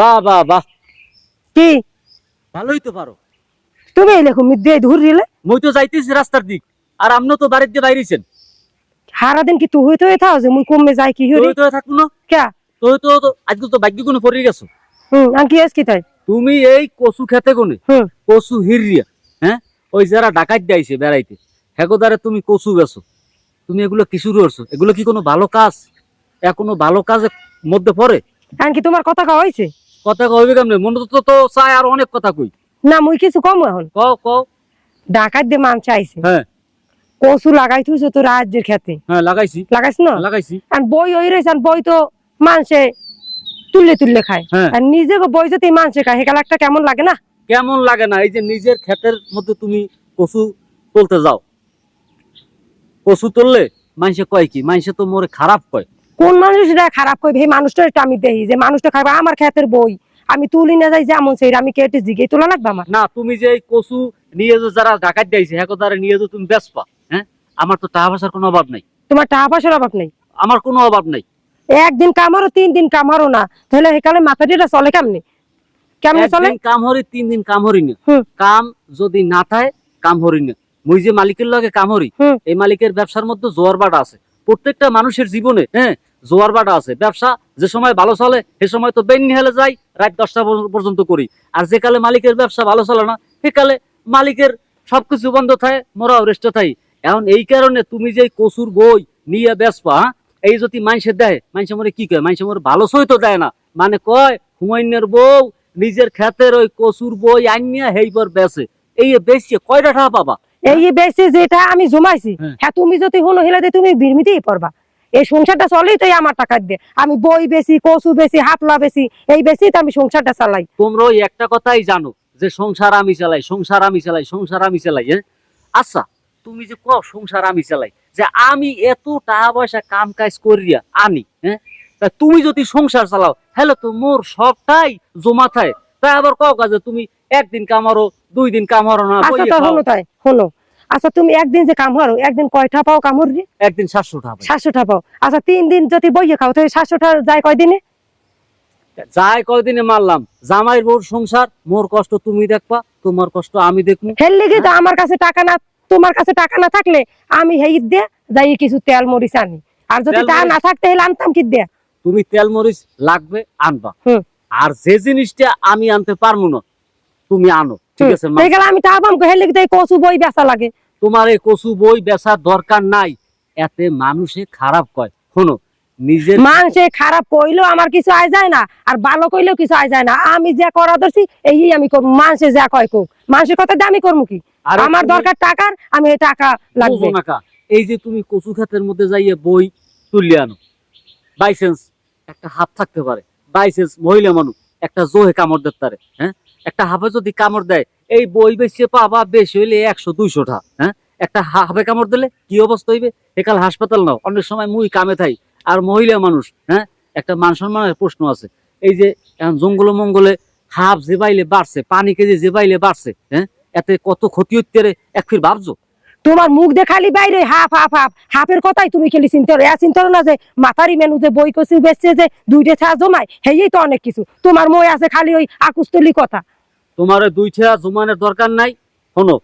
বাহ বাহ বাহ কি? ভালোই তো পারো। তুমি এই লেখো মিদ্দে ধুর দিলে মই তো যাইতেছি রাস্তার দিক আর আপনিও তো বাড়ির দিয়ে বাইরেছেন। সারা দিন কি তুই হইতে হয়ে থাও যে মুই কমে যাই কি হরি তুই তো থাকব না? কে তুই তো আজকে তো ভাগ্য কোনো পড়ে গেছো। হুম আমি কি আস কি তাই? তুমি এই কচু খেতে কোনে কচু হিরিয়া হ্যাঁ? ওই যারা ডাকাত যাইছে বেড়াইতে হেগোদারে তুমি কচু গেছো। তুমি এগুলো কি শুরু করছ? এগুলো কি কোনো ভালো কাজ? এ কোনো ভালো কাজের মধ্যে পড়ে? আমি কি তোমার কথা কওয়া হয়েছে কথা কইবে কেমনে? মনে তো তো চাই আর অনেক কথা কই। না মুই কিছু কম এখন। কও কও। ডাকাত দিয়ে মান চাইছে হ্যাঁ। কচু লাগাই থুইছো তো রাজ্যের খেতে। হ্যাঁ লাগাইছি। লাগাইছ না? লাগাইছি। আর বই বই তো তুললে তুললে খায়। হ্যাঁ। আর নিজে বই যদি মানুষে খায় সেকাল একটা কেমন লাগে না? কেমন লাগে না? এই যে নিজের ক্ষেতের মধ্যে তুমি কচু তুলতে যাও। কচু তুললে মানুষে কয় কি? মানুষে তো মোরে খারাপ কয়। কোন মানুষটা খারাপ করবে এই মানুষটা একটু আমি দেখি যে মানুষটা খাবে আমার খেতের বই। আমি তুলি না যাই যেমন সেই আমি কেটে জিগে তোলা লাগবে আমার? না তুমি যে কচু নিয়ে যে যারা ডাকাত দিয়েছে হ্যাঁ তারা নিয়ে যে তুমি বেচপা হ্যাঁ? আমার তো টাকা পয়সার কোনো অভাব নাই। তোমার টাকা পয়সার অভাব নেই? আমার কোনো অভাব নাই। একদিন কামারো তিন দিন কামারো না। তাহলে সেকালে মাথাটিটা চলে কেমনি? কেমনে চলে? কাম হরি তিন দিন কাম হরি না। কাম যদি না থাকে কাম হরি না। মুই যে মালিকের লগে কাম হরি এই মালিকের ব্যবসার মধ্যে জোয়ার বাটা আছে। প্রত্যেকটা মানুষের জীবনে হ্যাঁ জোয়ার বাটা আছে। ব্যবসা যে সময় ভালো চলে সে সময় তো বেন্নি হেলে যাই রাত দশটা পর্যন্ত করি। আর যে কালে মালিকের ব্যবসা ভালো চলে না সেকালে মালিকের সবকিছু বন্ধ থাকে মোরাও রেস্ট থাই এখন এই কারণে তুমি যে কচুর বই নিয়ে বেসপা হ্যাঁ? এই যদি মানুষের দেয় মানুষের মরে কি কয়? মানুষের মরে ভালো সই তো দেয় না। মানে কয় হুমায়ুনের বউ নিজের ক্ষেতের ওই কচুর বই আনিয়া হেইবার বেসে এই বেশি কয়টা টাকা পাবা? এই বেশি যেটা আমি জমাইছি হ্যাঁ। হ্যাঁ তুমি যদি হলো হেলাতে তুমি বিরমিতেই পড়বা এই সংসারটা চলেই তো আমার টাকা দিয়ে আমি বই বেশি কচু বেশি হাফলা বেশি এই বেশি তো আমি সংসারটা চালাই। তোমরা ওই একটা কথাই জানো যে সংসার আমি চালাই সংসার আমি চালাই সংসার আমি চালাই হ্যাঁ? আচ্ছা তুমি যে কও সংসার আমি চালাই যে আমি এত টাকা পয়সা কাম কাজ করিয়া আনি হ্যাঁ? তা তুমি যদি সংসার চালাও তাহলে তো মোর সবটাই জমা থাকে। তাই আবার কাজে তুমি একদিন কামারো দুই দিন কামারো না আচ্ছা। হলো তাই হলো। আচ্ছা তুমি একদিন যে কাম হারো একদিন কয়টা পাও কামড় একদিন সাতশো টাকা পাই। সাতশোটা পাও। আচ্ছা তিন দিন যদি বইয়ে খাও তাহলে সাতশোটা যায় কয়দিনে? যাই কয়দিনে মারলাম? জামাইর বউর সংসার মোর কষ্ট তুমি দেখবা তোমার কষ্ট আমি দেখব হেল লেগে তো আমার কাছে টাকা না তোমার কাছে টাকা না থাকলে আমি হেই দিয়ে যাই কিছু তেল মরিচ আনি। আর যদি মরিচ? না থাকতে হেলে আনতাম কি দিয়ে তুমি তেল মরিচ লাগবে আনবা। আর যে জিনিসটা আমি আনতে পারব না তুমি আনো ঠিক আছে আমি টাকা পাম হেল তো কচু বই বেচা লাগে। তোমার এই কচু বই বেচার দরকার নাই। এতে মানুষে খারাপ কয়। শোনো নিজের মানুষে খারাপ কইলেও আমার কিছু আয় যায় না আর ভালো কইলেও কিছু আয় যায় না। আমি যা করা ধরছি এই আমি করব। মানুষে যা কয় কোক মানুষের কথা দিয়ে আমি করব কি? আমার দরকার টাকার আমি এই টাকা লাগবে। এই যে তুমি কচু ক্ষেতের মধ্যে যাইয়ে বই তুললে আনো। বাইসেন্স একটা হাত থাকতে পারে। বাইসেন্স মহিলা মানুষ একটা জোহে কামড় দিতে পারে হ্যাঁ? একটা হাফে যদি কামড় দেয় এই বই বেশি পাবা বেশি হইলে একশো দুইশো টা হ্যাঁ? একটা হাফে কামড় দিলে কি অবস্থা হইবে? একাল হাসপাতাল নাও। অনেক সময় মুই কামে থাই, আর মহিলা মানুষ হ্যাঁ? একটা মান সম্মানের প্রশ্ন আছে। এই যে জঙ্গল মঙ্গলে হাফ যে বাইলে বাড়ছে, পানি কেজি যে বাইলে বাড়ছে হ্যাঁ? এতে কত ক্ষতি হচ্ছে এক ফির ভাবছ? তোমার মুখ দেখালি বাইরে, হাফ হাফ হাফ। হাফের কথাই তুমি খেলি চিন্তা এ চিন্তা না যে, মাথারি মেনু যে বই কচু বেচছে যে দুইটা ছা জমায় হেই তো অনেক কিছু। তোমার মই আছে খালি ওই আকুস্তলি কথা। তোমার দুই ছেড়া জমানের দরকার নাই। শোনো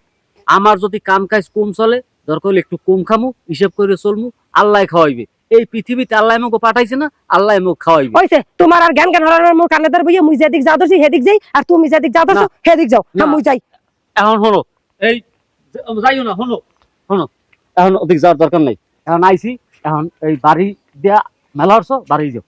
আমার যদি কাম কাজ কম চলে দরকার হলে একটু কম খামু হিসেব করে চলমু আল্লাহ খাওয়াইবে। এই পৃথিবীতে আল্লাহ আমাকে পাঠাইছে না আল্লাহ আমাকে খাওয়াইবে। হইছে তোমার আর জ্ঞান জ্ঞান হরানোর মোর কানে ধর মুই যেদিক যাও ধরছি হেদিক যাই আর তুমি যেদিক যাও ধরছো হেদিক যাও না। হ্যাঁ মুই যাই। এখন শোনো এই যাইও না শোনো শোনো এখন ওদিক যাওয়ার দরকার নাই। এখন আইছি এখন এই বাড়ি দিয়া মেলা হরছ বাড়ি যাও।